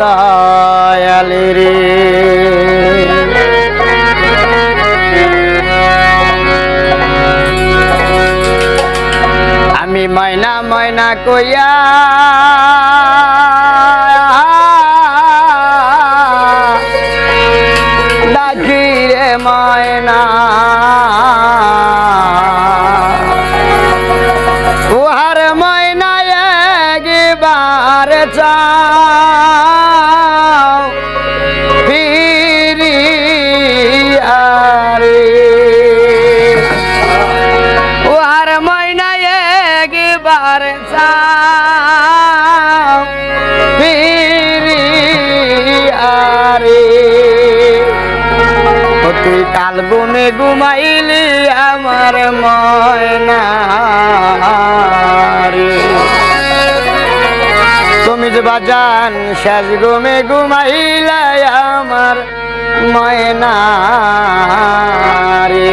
দয়ালি আমি ময়না ময়না কইয়া একবার চাও তুমি বাজান শেষ ঘুমে ঘুমাইলে আমার ময়না রে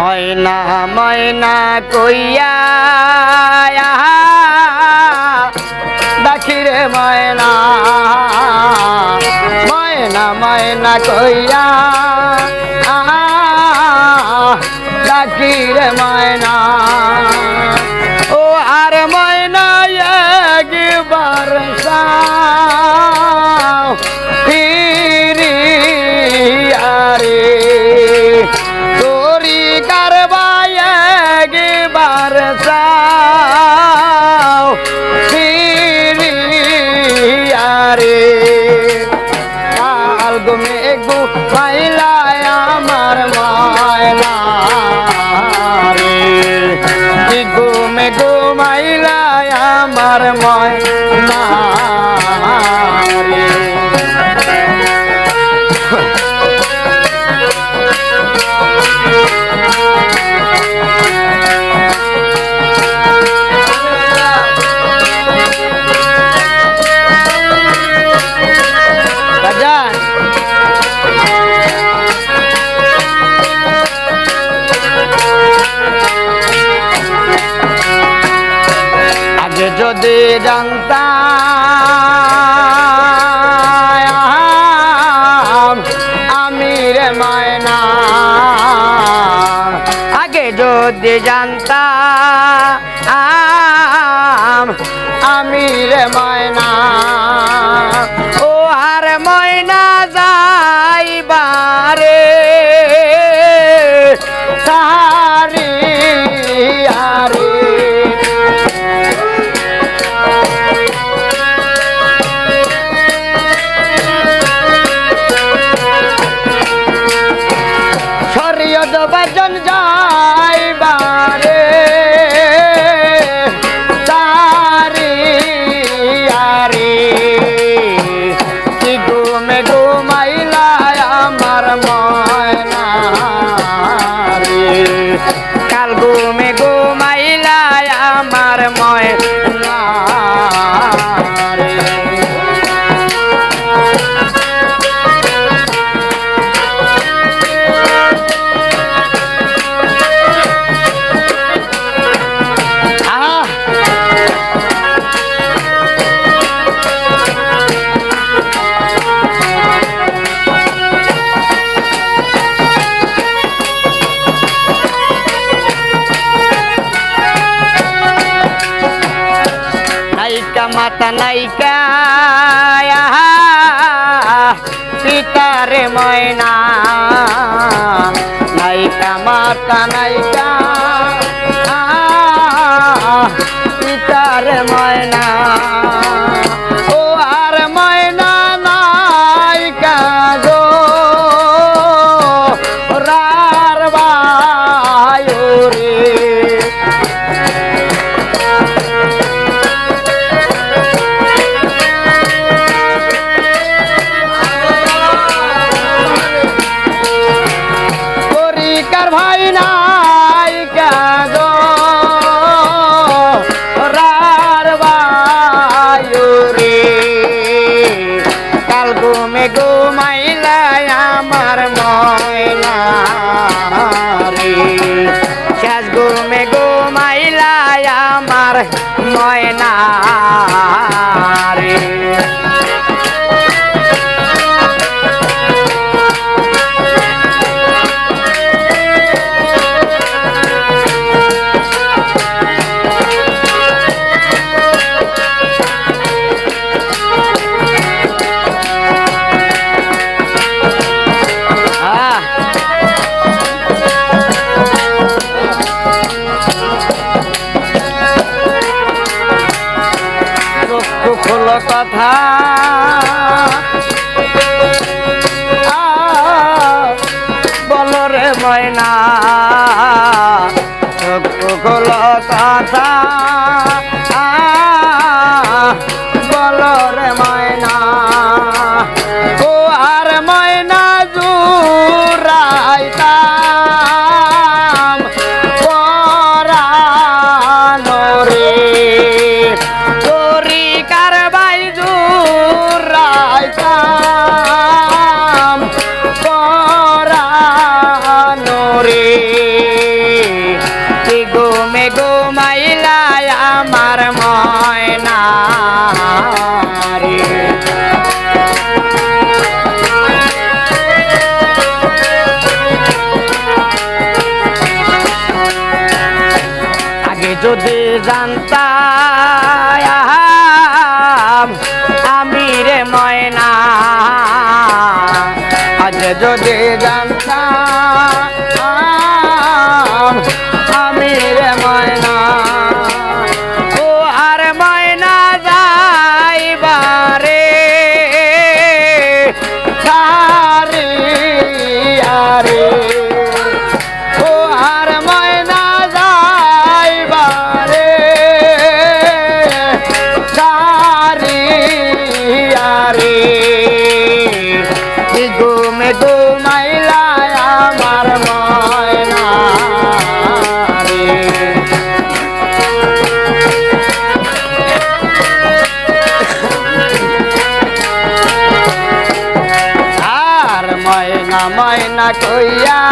ময়না ময়না কইয়া ডাকিরে ময়না। ময়না ময়না কইয়া ডাকিরে ময়না। সাও ফিরিয়ারে তোরি কারবাই একবার সাও ফিরিয়ারে কাল গুমে গু মাইলায় আমার মায়না রে। কি ঘুমে ঘুমাইলায় আমার ময়না জানতাম আমি রে মায়না। আগে যদি জানতাম আমি রে ময়না। ও আর ময়না যাইবারে। শরীয়ত বাজন নাইকা মাতা নাইকা পিতারে ময়না নাইকা মাতা নাইকা কথা বলরে ময়না লতা জানতাম আমি রে ময়না। আজ যদি জানতাম কইয়া